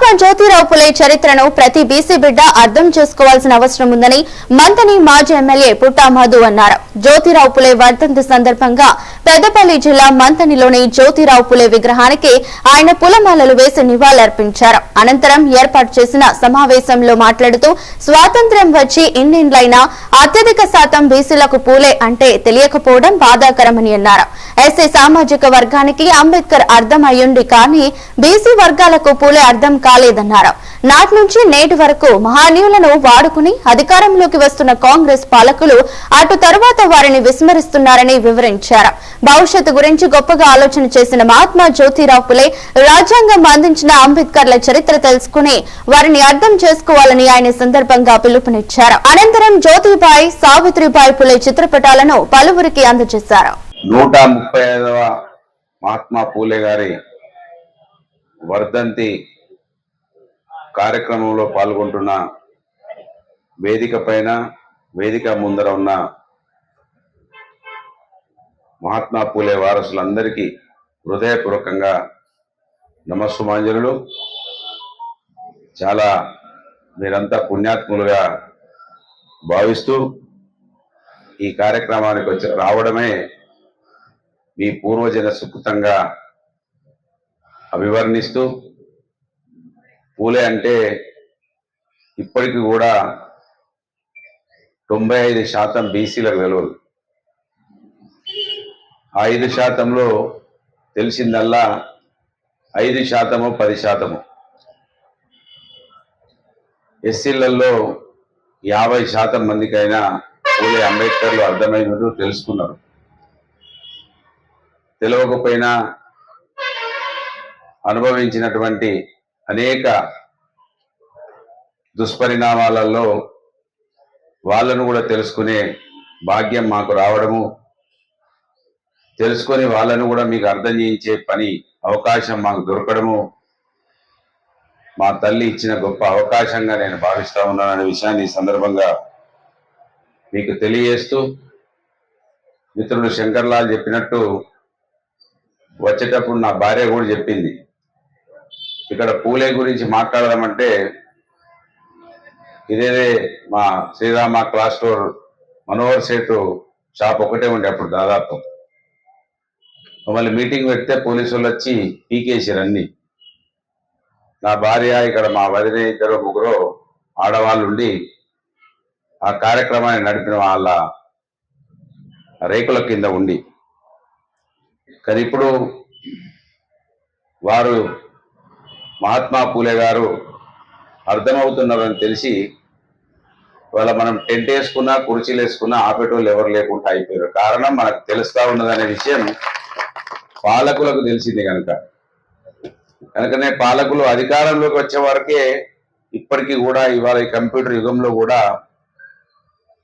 మహాత్మా జ్యోతిరావు పులే చరిత్రను ప్రతి బీసీ బిడ్డ అర్థం చేసుకోవాల్సిన అవసరం ఉందని మంతని మాజీ ఎమ్మెల్యే పుట్టా మధు అన్నారు. జ్యోతిరావు పులే వర్ధంతి సందర్భంగా పెద్దపల్లి జిల్లా మంతనిలోని జ్యోతిరావు పులే విగ్రహానికి ఆయన పులమాలలు వేసి నివాళులర్పించారు. అనంతరం ఏర్పాటు చేసిన సమావేశంలో మాట్లాడుతూ స్వాతంత్ర్యం వచ్చి ఇన్నేండ్లైనా అత్యధిక శాతం బీసీలకు పూలే అంటే తెలియకపోవడం బాధాకరమని అన్నారు. ఎస్సీ సామాజిక వర్గానికి అంబేద్కర్ అర్థం అయ్యుండి కానీ బీసీ వర్గాలకు పూలే అర్థం కాలేదన్నారు నాటి నుంచి నేటి వరకు మహానీయులను వాడుకుని అధికారంలోకి వస్తున్న కాంగ్రెస్ పాలకులు అటు తరువాత వారిని విస్మరిస్తున్నారని వివరించారు. భవిష్యత్తు గురించి గొప్పగా ఆలోచన చేసిన మహాత్మా జ్యోతిరావు పులే రాజ్యాంగం అందించిన అంబేద్కర్ల చరిత్ర తెలుసుకుని వారిని అర్థం చేసుకోవాలని ఆయన సందర్భంగా పిలుపునిచ్చారు. అనంతరం జ్యోతిబాయి సావిత్రిబాయి పులే చిత్రపటాలను పలువురికి అందజేశారు. నూట ముప్పై ఐదవ మహాత్మా పూలే గారి వర్ధంతి కార్యక్రమంలో పాల్గొంటున్న వేదిక పైన వేదిక ముందర ఉన్న మహాత్మా పూలే వారసులందరికీ హృదయపూర్వకంగా నమస్సుమాంజనులు. చాలా మీరంతా పుణ్యాత్ములుగా భావిస్తూ ఈ కార్యక్రమానికి వచ్చి రావడమే మీ పూర్వజన సుకృతంగా అభివర్ణిస్తూ పూలే అంటే ఇప్పటికి కూడా తొంభై ఐదు శాతం బీసీలకు తెలియదు ఆ ఐదు శాతంలో తెలిసిందల్లా ఐదు శాతము పది శాతము. ఎస్సీలలో యాభై శాతం మందికైనా పూలే అంబేద్కర్లు అర్థమైనట్టు తెలుసుకున్నారు. తెలియకపోయినా అనుభవించినటువంటి అనేక దుష్పరిణామాలలో వాళ్ళను కూడా తెలుసుకునే భాగ్యం మాకు రావడము తెలుసుకొని వాళ్ళను కూడా మీకు అర్థం చేయించే పని అవకాశం మాకు దొరకడము మా తల్లి ఇచ్చిన గొప్ప అవకాశంగా నేను భావిస్తా ఉన్నాననే విషయాన్ని ఈ సందర్భంగా మీకు తెలియజేస్తూ మిత్రుడు శంకర్లాల్ చెప్పినట్టు వచ్చేటప్పుడు నా భార్య కూడా చెప్పింది. ఇక్కడ పూలే గురించి మాట్లాడదామంటే ఇదేదే మా శ్రీరామ క్లాస్ స్టోర్ మనోహర్ సేటు షాప్ ఒకటే ఉండే అప్పుడు దాదాపు. మమ్మల్ని మీటింగ్ పెడితే పోలీసు వాళ్ళు వచ్చి పీకేసారు అన్ని. నా భార్య ఇక్కడ మా వదిన ఇద్దరు ముగ్గురు ఆడవాళ్ళు ఉండి ఆ కార్యక్రమాన్ని నడిపిన వాళ్ళ రేకుల కింద ఉండి. కానీ ఇప్పుడు వారు మహాత్మా పూలే గారు అర్థమవుతున్నారని తెలిసి ఇవాళ మనం టెంట్ వేసుకున్నా కుర్చీలు వేసుకున్నా ఆపేటోళ్ళు ఎవరు లేకుండా అయిపోయారు. కారణం మనకు తెలుస్తా ఉన్నదనే విషయం పాలకులకు తెలిసింది కనుక. కనుకనే పాలకులు అధికారంలోకి వచ్చే వరకే ఇప్పటికీ కూడా ఇవాళ ఈ కంప్యూటర్ యుగంలో కూడా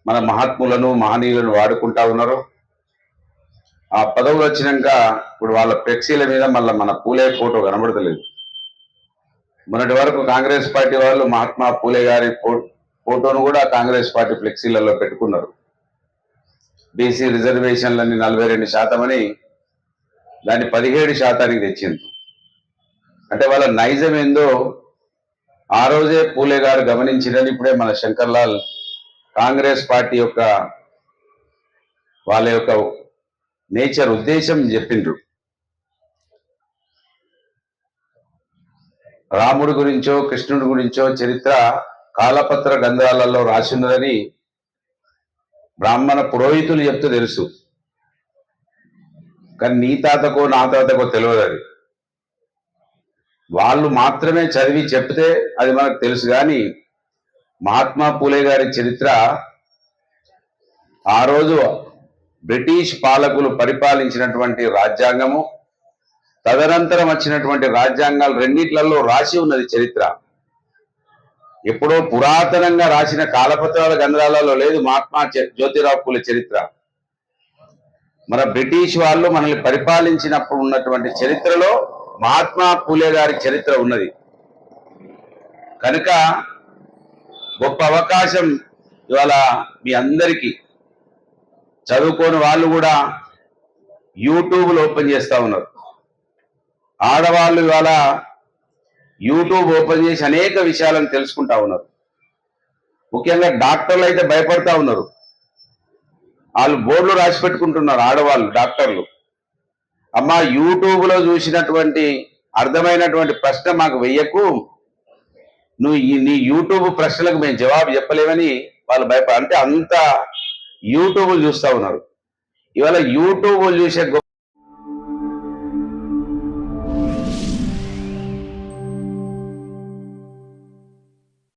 మన మహాత్ములను మహనీయులను వాడుకుంటా ఉన్నారు. ఆ పదవులు వచ్చినాక ఇప్పుడు వాళ్ళ ఫ్లెక్సీల మీద మళ్ళీ మన పూలే ఫోటో కనబడతలేదు. మొన్నటి వరకు కాంగ్రెస్ పార్టీ వాళ్ళు మహాత్మా పూలే గారి ఫోటోను కూడా కాంగ్రెస్ పార్టీ ఫ్లెక్సీలలో పెట్టుకున్నారు. బీసీ రిజర్వేషన్లన్నీ నలభై రెండు శాతం అని దాన్ని పదిహేడు శాతానికి తెచ్చింది అంటే వాళ్ళ నైజం ఏందో ఆ రోజే పూలే గారు గమనించినని ఇప్పుడే మన శంకర్లాల్ కాంగ్రెస్ పార్టీ యొక్క వాళ్ళ యొక్క నేచర్ ఉద్దేశం చెప్పిండ్రు. రాముడి గురించో కృష్ణుడి గురించో చరిత్ర కాలపత్ర గ్రంథాలలో రాసినదని బ్రాహ్మణ పురోహితులు చెప్తూ తెలుసు. కానీ నీ తాతకో నా తాతకో తెలియదు అది. వాళ్ళు మాత్రమే చదివి చెప్తే అది మనకు తెలుసు. కానీ మహాత్మా పూలే గారి చరిత్ర ఆ రోజు బ్రిటిష్ పాలకులు పరిపాలించినటువంటి రాజ్యాంగము తదనంతరం వచ్చినటువంటి రాజ్యాంగాలు రెండిట్లలో రాసి ఉన్నది చరిత్ర. ఎప్పుడో పురాతనంగా రాసిన కాలపత్రాల గ్రంథాలలో లేదు మహాత్మా జ్యోతిరావు పూలే చరిత్ర. మన బ్రిటిష్ వాళ్ళు మనల్ని పరిపాలించినప్పుడు ఉన్నటువంటి చరిత్రలో మహాత్మా పూలే గారి చరిత్ర ఉన్నది. కనుక గొప్ప అవకాశం ఇవాళ మీ అందరికీ. చదువుకోని వాళ్ళు కూడా యూట్యూబ్లో ఓపెన్ చేస్తూ ఉన్నారు. ఆడవాళ్ళు ఇవాళ యూట్యూబ్ ఓపెన్ చేసి అనేక విషయాలను తెలుసుకుంటా ఉన్నారు. ముఖ్యంగా డాక్టర్లు అయితే భయపడతా ఉన్నారు. వాళ్ళు బోర్డులు రాసి పెట్టుకుంటున్నారు ఆడవాళ్ళు డాక్టర్లు. అమ్మ యూట్యూబ్లో చూసినటువంటి అర్థమైనటువంటి ప్రశ్న మాకు వెయ్యకు. నువ్వు ఈ- నీ యూట్యూబ్ ప్రశ్నలకు మేము జవాబు చెప్పలేమని వాళ్ళు భయపడ అంటే అంత యూట్యూబ్ చూస్తా ఉన్నారు. ఇవాళ యూట్యూబ్ చూసే